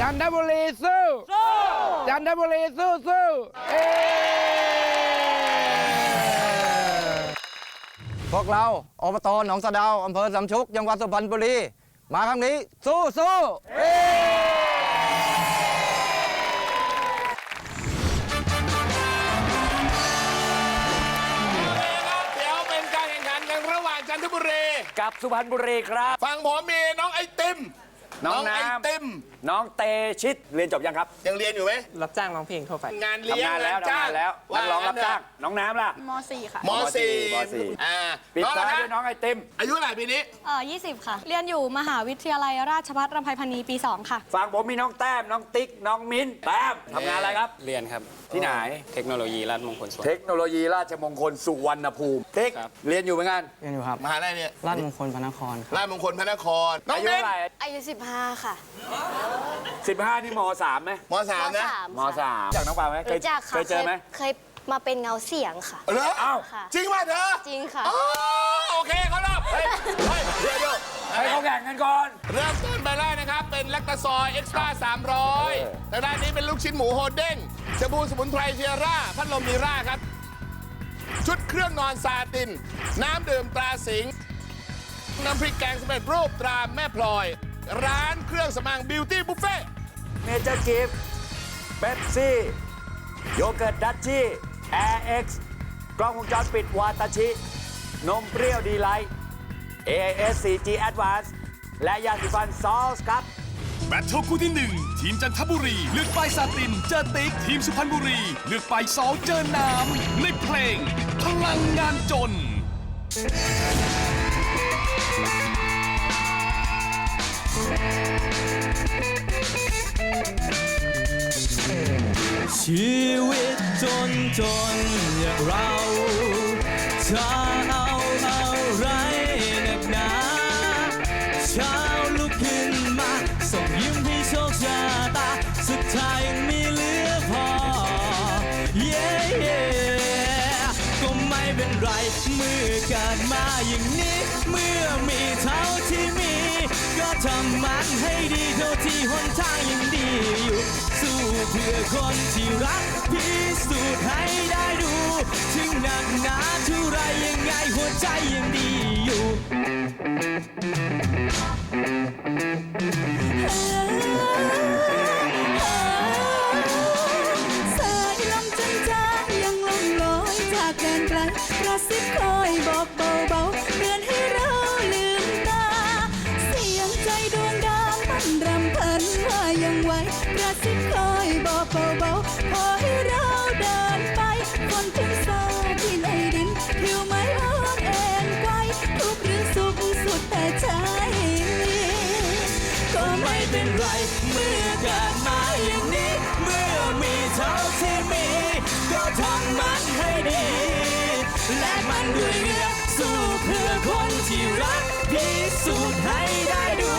จันทบุรีสู้จันทบุรีสู้สู้เอ้พวกเราอบตหนองสะเดาวอำเภอสำชุกจังหวัดสุพรรณบุรี มาครั้งนี้สู้สู้เอ้เดี๋ยวเป็นการแข่งขันกันระหว่างจันทบุรี กับสุพรรณบุรีครับ ฝั่งผมมีน้องไอติม น้องไอน้ำติม น้องเตชิตเรียนจบยังครับยังเรียนอยู่ไหมรับจ้างร้องเพลงทั่วไป งานเลี้ยงทำงานแล้วจ้ทำงานแล้วนักร้องรับจ้างน้องน้ำล่ะ ม .4 ค่ะมสี่มสี่ อ่าปิดน้องท้ายนะด้วยน้องไอติม อายุเท่าไหร่ปีนี้ เอ่อ20 ค่ะ เรียนอยู่มหาวิทยาลัยราชภัฏรำไพพรรณีปี 2 ค่ะฝั่งผมมีน้องแต้ม น้องติ๊ก น้องมิ้นแต้มทำงานอะไรครับ เรียนครับที่ไหน เทคโนโลยีราชมงคลสวน เทคโนโลยีราชมงคลสุวรรณภูมิติ๊กครับ เรียนอยู่เหมือนกันยังอยู่ครับมหาลัยเนี่ยราชมงคลพระนครครับ ราชมงคลพระนครน้องอายุเบนเท่าไหร่อายุ15 ค่ะ 15 นี่ม3ไหมมสามนะม3จากน้องปาไหมเคยรู้จักค่ะเคยเจอไหมเคยมาเป็นเงาเสียงค่ะ เหรอเอ้าค่ะ จริงป่ะเธอจริงค่ะ อ๋อโอเคเขารอบเฮ้ยเฮ้ยเดี๋ยวเดี๋ยวให้เขาแข่งกันก่อน เริ่มต้นไปแรกนะครับ เป็นแลคตาซอยเอ็กซ์ตร้า300ทางด้านนี้เป็นลูกชิ้นหมูโฮเด้งชาบูสมุนไพรเทียร่า พัดลมมีร่าครับ ชุดเครื่องนอนซาติน น้ำดื่มตราสิงห์น้ำพริกแกงสำเร็จรูปตราแม่พลอย ร้านเครื่องสำอางบิวตี้บุฟเฟ่เมเจอร์กิฟต์เบปซี่โยเกิร์ตดัชชี่แอร์เอ็กซ์กล้องวงจรปิดวาตาชิ นมเปรี้ยวดีไลท์ AIS 4G Advance และยาสีฟันซอสครับ แบทเทิลคู่ที่ 1 ทีมจันทบุรี เลือกไปซาติน เจอติ๊ก ทีมสุพรรณบุรี เลือกไปสองเจอน้ำในเพลง พลังงานจน ชีวิตจนจนอย่างเราจะเอาอะไรหนักหนาเช้าลุกขึ้นมาส่งยิ้มให้โชคชะตาสุดท้ายยังมีเหลือพอ เย้เย้ก็ไม่เป็นไรเมื่อเกิดมาอย่างนี้ เมื่อมีเท่าที่มี ก็ทำมันให้ดีเท่าที่หนทางยังดีอยู่ เพื่อคนที่รักพิสูจน์ให้ได้ดู ถึงหนักหนาเท่าไรยังไงหัวใจยังดีอยู่ ไม่เป็นไร เมื่อเกิดมาอย่างนี้ เมื่อมีเท่าที่มี ก็ทำมันให้ดี และมันด้วยเงือกสู้เพื่อคนที่รักพิสูจน์ให้ได้ดู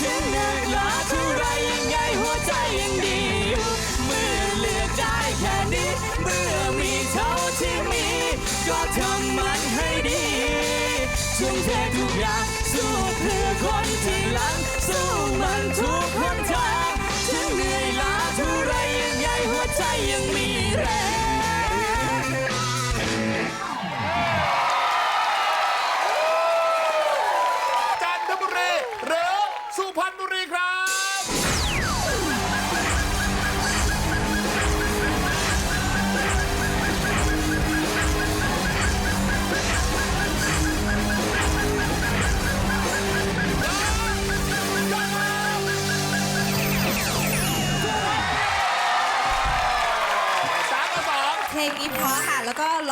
ถึงเหนื่อยล้าเท่าไรยังไงหัวใจยังดีอยู่เมื่อเลือกได้แค่นี้ เมื่อมีเท่าที่มี ก็ทำมันให้ดีทุ่มเททุกอย่าง สู้เพื่อคนที่หลัง สู้มันทุกคนทางถึงเหนื่อยล้าเท่าไรยังไงหัวใจยังมีแรง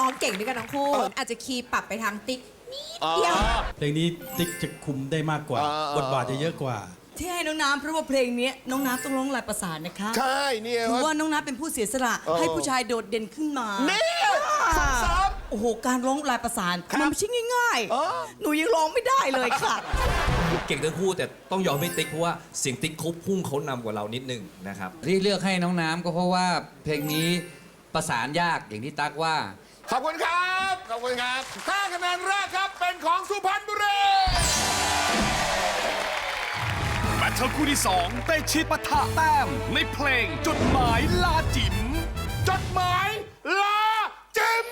องเก่งด้วยกันทั้งคู่ อาจจะคีย์ปรับไปทางติ๊กนิดเดียว เพลงนี้ติ๊กจะคุมได้มากกว่า บทบาทจะเยอะกว่า ที่ให้น้องน้ำเพราะว่าเพลงนี้น้องน้ำต้องร้องลายประสานนะคะใช่เนี่ยถือว่าว่าน้องน้ำเป็นผู้เสียสละให้ผู้ชายโดดเด่นขึ้นมานี่ฝึกซ้อมโอ้โห การร้องลายประสานครับมันไม่ใช่ง่ายเออๆหนูยังร้องไม่ได้เลยค่ะ เก่งทั้งคู่แต่ต้องยอมให้ติ๊กเพราะว่าเสียงติ๊กเขาพุ่งเขานำกว่าเรานิดนึงนะครับ ที่เลือกให้น้องน้ำก็เพราะว่าเพลงนี้ประสานยากอย่างที่ตั๊กว่า ขอบคุณครับ ขอบคุณครับห้าคะแนนแรกครับเป็นของสุพรรณบุรี แบทเเธอคู่ที่สองเตชิตปะทะแต้ม ในเพลงจดหมายลาจิ๋ม จดหมายลาจิม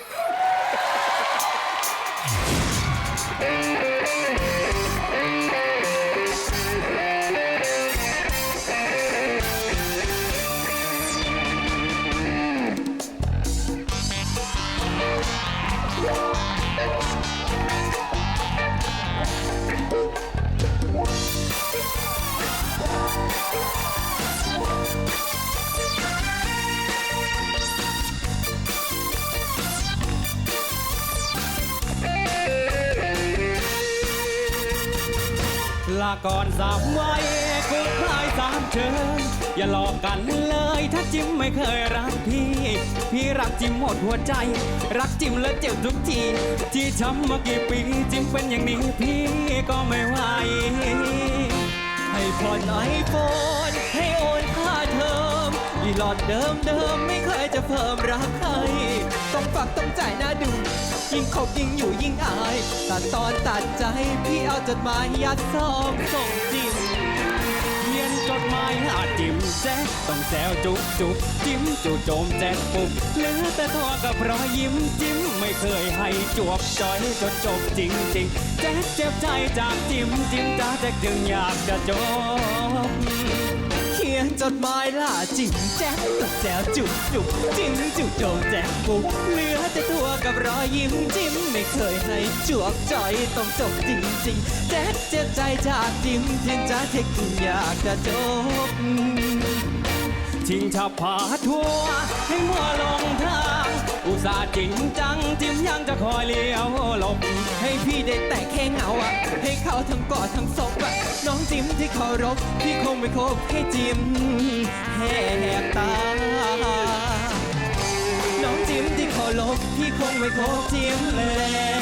ก่อนสามวัยกูคลายสามเชิญอย่าหลอกกันเลยถ้าจิมไม่เคยรักพี่ พี่รักจิมหมดหัวใจ รักจิมแล้วเจ็บทุกทีที่ช้ำมากี่ปีจิมเป็นอย่างนี้พี่ก็ไม่ไหวให้ผ่อนไอโฟนให้โอนค่าเทอ มอีหลอดเดิมเดิมไม่เคยจะเพิ่มรักใครต้องฝักต้องจ่ายหน้าดู ยิ่งคบยิ่งอยู่ยิ่งอายตัดตอนตัดใจพี่เอาจดหมายยัดซองส่งจิมเขียนจดหมายหาจิ้มแจ๊กต้องแซวจุ๊บจุ๊บจิ้มจู่โจมแจ๊กปุ๊บเหลือแต่ตัวกับรอยยิ้มจิ้มไม่เคยให้จวบจอยจนจบจริงจริงแจ๊กเจ็บใจจากจิ้มจิ้มจ้าแจ๊กจึงอยากจะจบ จดหมายล่าจิ๋มแจ๊กตุกแจวจุบจุบจิ้มจุบโจมแจ๊กปุ๊กเหลือแต่ตัวกับรอยยิ้มจิ้มไม่เคยให้จวกจอยต้องจบจริงๆแจ๊กเจ็บใจจากจิ้มทิ้งจ้าเทคอยากจะจบทิ้งชับผาทัวให้มัวลงทาง อุตส่าห์จริงจังจิ้มยังจะคอยเลี้ยวหลบ ให้พี่ได้แต่แค่เงาอะให้เขาทั้งกอดทั้งศพอะน้องจิ้มที่เคารพพี่คงไม่คบให้จิ้มแหกตา น้องจิ้มที่เคารพพี่คงไม่คบจิ้มแล้ว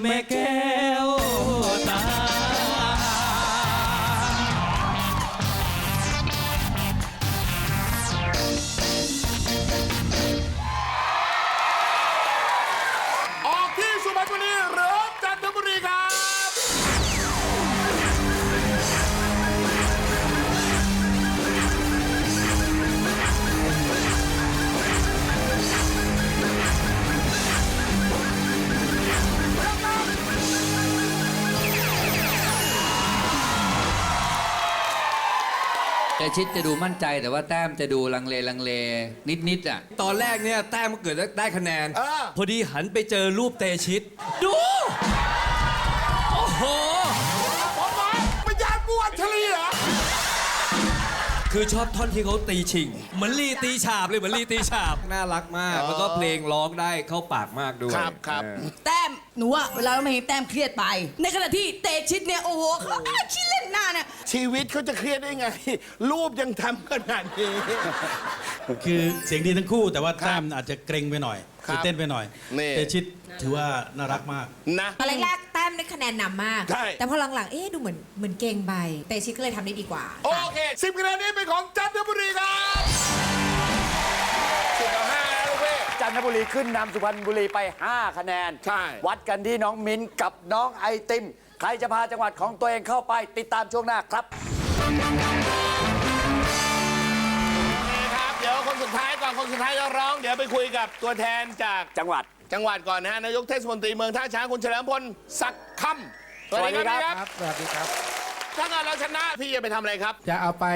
แม่แก้ว ชิดจะดูมั่นใจแต่ว่าแต้มจะดูลังเลลังเลนิดๆอะ ตอนแรกเนี่ยแต้มก็เกิดได้คะแนน เออ พอดีหันไปเจอรูปเตชิต ดู โอ้โห ผมมาเป็นยานบวชชลีเหรอ คือชอบท่อนที่เขาตีชิง เหมือนลีตีฉาบเลย เหมือนลีตีฉาบ น่ารักมาก แล้วก็เพลงร้องได้เข้าปากมากด้วยครับครับ เออ แต้มหนูอะเวลาเราไม่เห็นแต้มเครียดไป ในขณะที่เตชิดเนี่ย โอ้โหเขาอ้าขี้เล่นหน้า เนี่ยชีวิตเขาจะเครียดได้ไง รูปยังทำขนาดนี้ คือเสียงดีทั้งคู่แต่ว่าแต้มอาจจะเกรงไปหน่อยครับตื่นเต้นไปหน่อยนี่ แต่ชิดถือว่าน่ารักมาก นะ ตอนแรกๆแต้มได้คะแนนนำมาก ใช่ แต่พอหลังๆ เอ๊ะดูเหมือนเหมือนเก่งไปเตชิดก็เลยทำได้ดีกว่า โอเคสิบคะแนนนี้เป็นของจันทบุรีครับสิบต่อห้าแล้วลูกพี่จันทบุรีขึ้นนำสุพรรณบุรีไป 5 คะแนน ใช่ วัดกันที่น้องมิ้นกับน้องไอติมใค รจะพาจังหวัดของตัวเองเข้าไปติดตามช่วงหน้าครับ ครับเดี๋ยวคนสุดท้ายก่อนคนสุดท้ายจะร้อง เดี๋ยวไปคุยกับตัวแทนจากจังหวัด จังหวัดก่อนนะฮะนายกเทศมนตรีเมืองท่าช้างคุณเฉลิมพลศักดิ์คำสวัสดีครับสวัสดีครับถ้าเกิดเราชนะพี่จะไปทำอะไรครับ จะเอาไป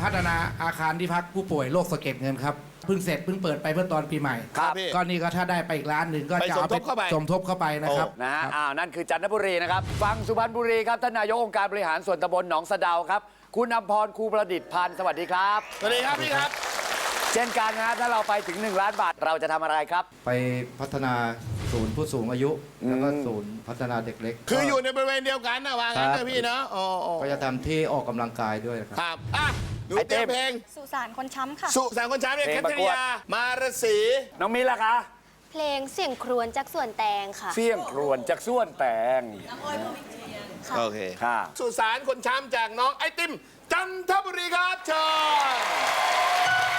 พัฒนาอาคารที่พักผู้ป่วยโรคสะเก็ดเงินครับ เพิ่งเสร็จเพิ่งเปิดไปเมื่อตอนปีใหม่ครับพี่ก็นี่ก็ถ้าได้ไปอีกล้านหนึ่งก็ไปจะสมเอาทไปบเข้าไป สมทบเข้าไปนะครับนะฮะอ้าวนั่นคือจันทบุรีนะครับ ฟังสุพรรณบุรีครับท่านนายกองค์การบริหารส่วนตำบลหนองสะเดาครับ คุณอำพรครูประดิษฐ์พันธ์สวัสดีครับ สวัสดีครับพี่ครับ เช่นกันนะฮะถ้าเราไปถึง 1 ล้านบาทเราจะทำอะไรครับ ไปพัฒนาศูนย์ผู้สูงอายุ แล้วก็ศูนย์พัฒนาเด็กเล็กคืออยู่ในบริเวณเดียวกันนะว่างั้นครันะบพี่เนาะอ๋ออ๋อก็จะทำที่ออกกำลังกายด้วยนะครับ ครับอะ ดูไอ้เตรียมเต้มเพลงสุสานคนช้ำค่ะ สุสานคนช้างเนี่ยเพแคลงประทกวดริยา มารสีน้องมิ้นล่ะคะเพลงเสียงครวญจากส่วนแตงค่ะ เสี่ยงครวนจากส่วนแตงโอเค ค่ะ สุสานคนช้ำจากน้องไอติมจันทบุรีครับเชิญ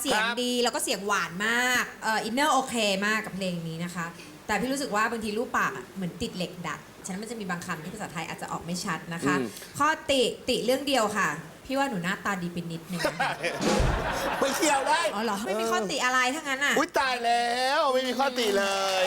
เสียงดีแล้วก็เสียงหวานมากเอ่ออินเนอร์โอเคมากกับเพลงนี้นะคะ แต่พี่รู้สึกว่าบางทีรูปปากเหมือนติดเหล็กดัด ฉะนั้นมันจะมีบางคำที่ภาษาไทยอาจจะออกไม่ชัดนะคะ ข้อติติเรื่องเดียวค่ะ พี่ว่าหนูหน้าตาดีเป็นนิดนึงไม่เกี่ยวได้อ๋อเหรอไม่มีข้อติอะไรทั้งนั้นอะ อุ้ยตายแล้ว ไม่มีข้อติเลย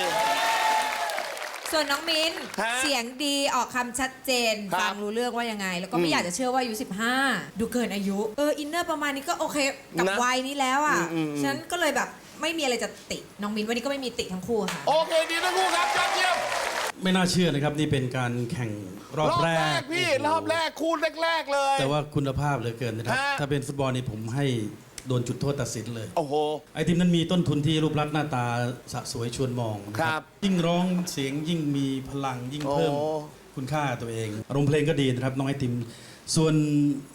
ส่วนน้องมิ้นฮะเสียงดีออกคำชัดเจน ครับฟังรู้เรื่องว่ายังไง แล้วก็ไม่อืมอยากจะเชื่อว่าอายุ 15 ดูเกินอายุ เออ อินเนอร์ประมาณนี้ก็โอเค กับนะวัยนี้แล้วอะอืมอืมอืมฉะนั้นก็เลยแบบไม่มีอะไรจะติ น้องมิ้นวันนี้ก็ไม่มีติทั้งคู่ค่ะ โอเคดีทั้งคู่ครับยอดเยี่ยมไม่น่าเชื่อนะครับ นี่เป็นการแข่งรอบแรกพี่รอบแรกคู่แรกๆเลย แต่ว่าคุณภาพเหลือเกินนะครับ ฮะ ถ้าเป็นฟุตบอลนี่ผมให้ โดนจุดโทษตัดสินเลย โอ้โห ไอทีมนั้นมีต้นทุนที่รูปลักษณ์หน้าตาสะสวยชวนมองนะครับ ยิ่งร้องเสียงยิ่งมีพลังยิ่งเพิ่มโอ้ คุณค่าตัวเองอารมณ์เพลงก็ดีนะครับน้องไอติม ส่วน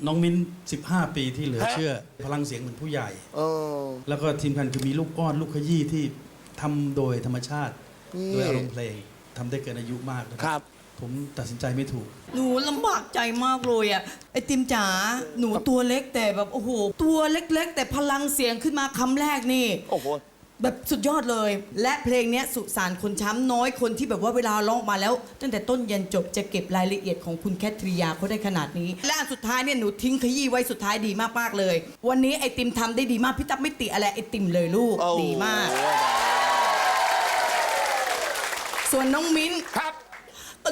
น้องมิ้น 15 ปีที่เหลือเชื่อ พลังเสียงเหมือนผู้ใหญ่ เออ แล้วก็ทีมกันคือมีลูกอ้อนลูกขยี้ที่ทำโดยธรรมชาตินี่ โดยอารมณ์เพลงทำได้เกินอายุมากนะคครัรับ ผมตัดสินใจไม่ถูก หนูลำบากใจมากเลยอะไอติมจ๋าหนูตัวเล็กแต่แบบโอ้โหตัวเล็ก ๆ แต่พลังเสียงขึ้นมาคำแรกนี่ โอ้โห แบบสุดยอดเลย และเพลงเนี้ยสุสานคนช้ำน้อยคนที่แบบว่าเวลาร้องออกมาแล้ว ตั้งแต่ต้นยันจบจะเก็บรายละเอียดของคุณแคทริยาเขาได้ขนาดนี้ และอันสุดท้ายเนี่ยหนูทิ้งขยี้ไว้สุดท้ายดีมากๆเลย วันนี้ไอติมทำได้ดีมากพี่ตั๊บไม่ติอะไรไอติมเลยลูกโอ้ดีมาก ส่วนน้องมิ้นครับ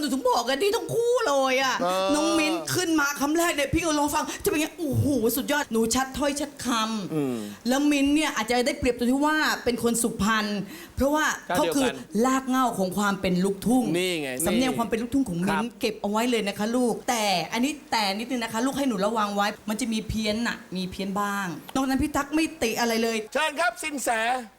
หนูถึงบอกกันที่ทั้งคู่เลยอะ เออ น้องมิ้นขึ้นมาคำแรกเนี่ยพี่ก็ลองฟัง จะเป็นไงโอ้โหสุดยอด หนูชัดถ้อยชัดคำแล้วมิ้นเนี่ยอาจจะได้เปรียบตรงที่ว่าเป็นคนสุพรรณ เพราะว่าก็เขาเดียวคือกันลากเหง้าของความเป็นลูกทุ่งนี่ไงสำเนียงนี่ความเป็นลูกทุ่งของมิ้นครับเก็บเอาไว้เลยนะคะ ลูก แต่อันนี้แต่นิดนึงนะคะ ลูกให้หนูระวังไว้ มันจะมีเพี้ยนน่ะมีเพี้ยนบ้าง นอกนั้นพี่ตั๊กไม่ติอะไรเลย เชิญครับสินแส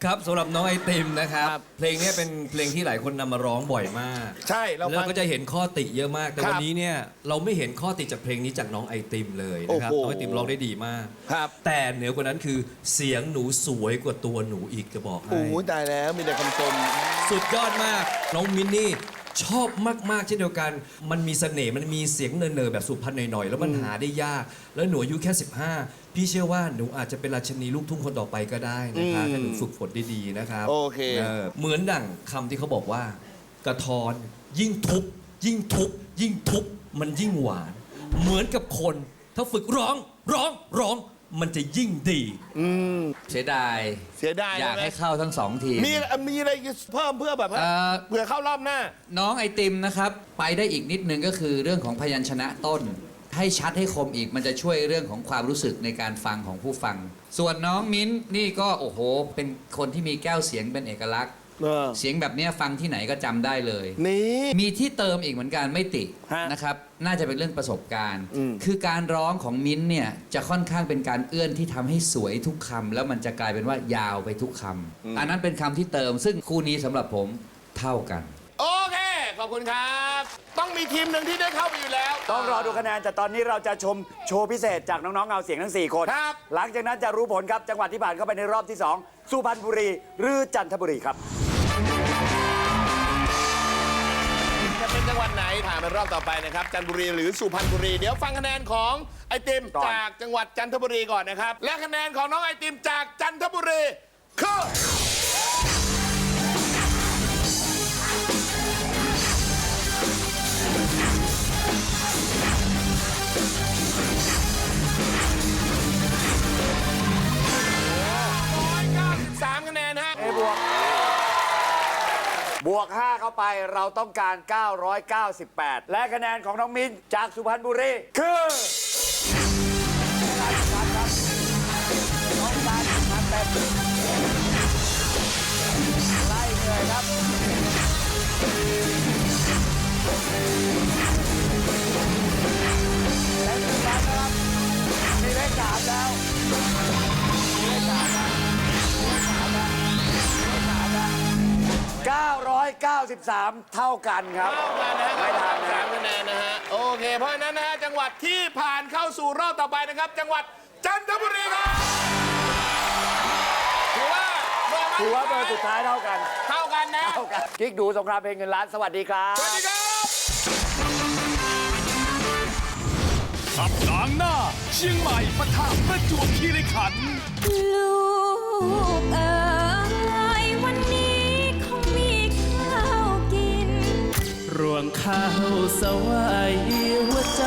ครับสำหรับน้องไอติมนะครับเพลงเนี้ยเป็นเพลงที่หลายคนนำมาร้องบ่อยมาก ใช่เราแล้วฟังก็จะเห็นข้อติเยอะมาก แต่ครับวันนี้เนี่ยเราไม่เห็นข้อติจากเพลงนี้จากน้องไอติมเลยนะครับโอ้โหน้องไอติมร้องได้ดีมาก ครับ แต่เหนือกว่านั้นคือเสียงหนูสวยกว่าตัวหนูอีกจะบอกให้ โอ้โหตายแล้วมีแต่คำชม สุดยอดมาก น้องมินนี่ชอบมาก ๆ เช่นเดียวกัน มันมีเสน่ห์มันมีเสียงเนินๆแบบสุพรรณหน่อย ๆ แล้วมันหาได้ยาก แล้วหนูอายุแค่ 15 พี่เชื่อว่าหนูอาจจะเป็นราชินีลูกทุ่งคนต่อไปก็ได้นะคะอืมถ้าหนูฝึกฝนดีๆนะครับโอเค เหมือนดั่งคำที่เขาบอกว่ากระทอนยิ่งทุบ ยิ่งทุบยิ่งทุบมันยิ่งหวาน เหมือนกับคน ถ้าฝึกร้องร้องร้อง มันจะยิ่งดีเสียดายเสียดายอยากใช่ไหม ให้เข้าทั้งสองทีม มีมีอะไรเพิ่มเพื่อแบบว่าเอ่อ เผื่อเข้ารอบหน้า น้องไอติมนะครับ ไปได้อีกนิดนึงก็คือเรื่องของพยัญชนะต้น ให้ชัดให้คมอีกมันจะช่วยเรื่องของความรู้สึกในการฟังของผู้ฟัง ส่วนน้องมิ้นนี่ก็โอ้โห เป็นคนที่มีแก้วเสียงเป็นเอกลักษณ์ เออ เสียงแบบเนี้ยฟังที่ไหนก็จำได้เลย นี่ มีที่เติมอีกเหมือนกันไม่ติฮะนะครับ น่าจะเป็นเรื่องประสบการณ์ อืม คือการร้องของมิ้นท์เนี่ยจะค่อนข้างเป็นการเอื้อนที่ทำให้สวยทุกคำแล้วมันจะกลายเป็นว่ายาวไปทุกคำอันนั้นเป็นคำที่เติม ซึ่งคู่นี้สำหรับผมเท่ากัน โอเค ขอบคุณครับ ต้องมีทีมหนึ่งที่ได้เข้าไปอยู่แล้ว ต้องรอดูคะแนนแต่ตอนนี้เราจะชมโชว์พิเศษจากน้อง ๆ เงาเสียงทั้ง 4 คน ครับ หลังจากนั้นจะรู้ผลครับ จังหวัดที่ผ่านเข้าไปในรอบที่ 2 สุพรรณบุรี หรือจันทบุรีครับ วัดไหนผ่านไปรอบต่อไปนะครับ จันทบุรีหรือสุพรรณบุรี เดี๋ยวฟังคะแนนของไอติมก่อน จากจังหวัดจันทบุรีก่อนนะครับ และคะแนนของน้องไอติมจากจันทบุรีคือ เข้าไปเราต้องการ 998 และคะแนนของน้องมินจากสุพรรณบุรีคือไล่เหนื่อยครับและสุพรรณนะครับมีเลขสามแล้ว 993 เท่ากันครับ เท่ากันนะไม่ทันนะ สามคะแนนนะฮะ โอเค เพราะฉะนั้นนะฮะ จังหวัดที่ผ่านเข้าสู่รอบต่อไปนะครับ จังหวัดจันทบุรีครับถือว่าเบอร์มาถือว่าเบอร์สุดท้ายเท่ากันเท่ากันนะ เท่ากันกิ๊กดูสงครามเพลงเงินล้านสวัสดีครับ สวัสดีครับ สัปดาห์หน้า เชียงใหม่ปะทะประจวบคีรีขันธ์ ลูกเอ๋ รวงข้าวสวายหัวใจ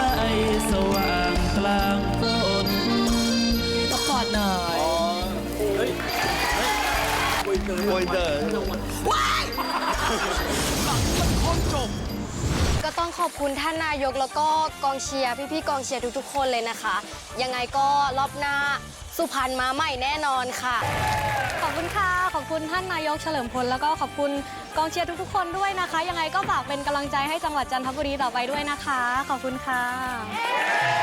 สว่างกลางฝนตะกอดหน่อยโอยเดอร์ว้าก็ต้องขอบคุณท่านนายกแล้วก็กองเชียร์พี่ๆกองเชียร์ทุกๆคนเลยนะคะ ยังไงก็รอบหน้าสุพรรณมาใหม่แน่นอนค่ะ ขอบคุณค่ะ ขอบคุณท่านนายกเฉลิมพลแล้วก็ขอบคุณ กองเชียร์ทุกๆ คนด้วยนะคะ ยังไงก็ฝากเป็นกำลังใจให้จังหวัดจันทบุรีต่อไปด้วยนะคะ ขอบคุณค่ะ